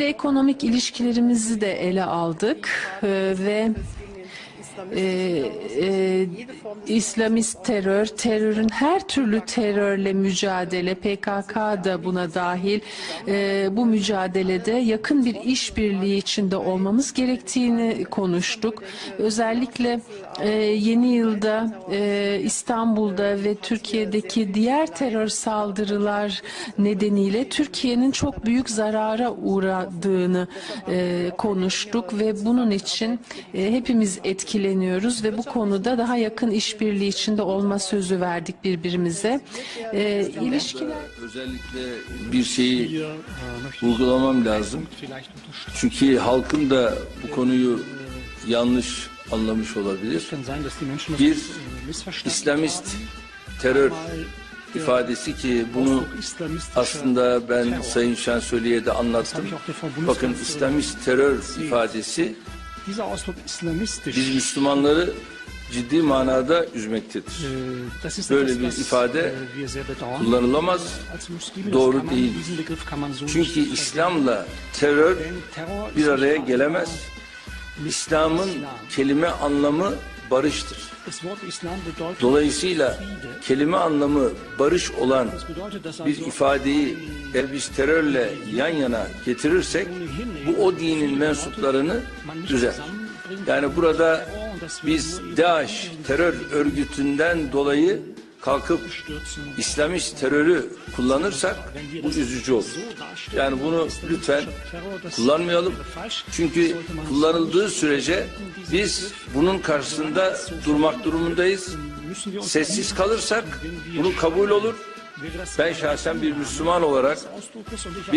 Ekonomik ilişkilerimizi de ele aldık Ee, ve e, e, İslamist terör, terörün her türlü terörle mücadele, PKK da buna dahil e, bu mücadelede yakın bir işbirliği içinde olmamız gerektiğini konuştuk. Özellikle e, yeni yılda e, İstanbul'da ve Türkiye'deki diğer terör saldırılar nedeniyle Türkiye'nin çok büyük zarara uğradığını e, konuştuk ve bunun için e, hepimiz etkileniyoruz ve bu konuda daha yakın işbirliği içinde olma sözü verdik birbirimize. E, ilişkiler Özellikle bir şeyi vurgulamam lazım. Çünkü halkın da bu konuyu yanlış anlamış olabilir. Bir İslamist terör ifadesi ki bunu aslında ben Sayın Şansölye'ye de anlattım. Bakın İslamist terör ifadesi biz Müslümanları ciddi manada üzmektedir. Böyle bir ifade kullanılamaz, doğru değil. Çünkü İslam'la terör bir araya gelemez. İslam'ın kelime anlamı barıştır. Dolayısıyla kelime anlamı barış olan bir ifadeyi biz terörle yan yana getirirsek bu o dinin mensuplarını üzer. Yani burada biz DAEŞ terör örgütünden dolayı kalkıp İslamist terörü kullanırsak bu üzücü olur. Yani bunu lütfen kullanmayalım. Çünkü kullanıldığı sürece biz bunun karşısında durmak durumundayız. Sessiz kalırsak bunu kabul olur. Ben şahsen bir Müslüman olarak bir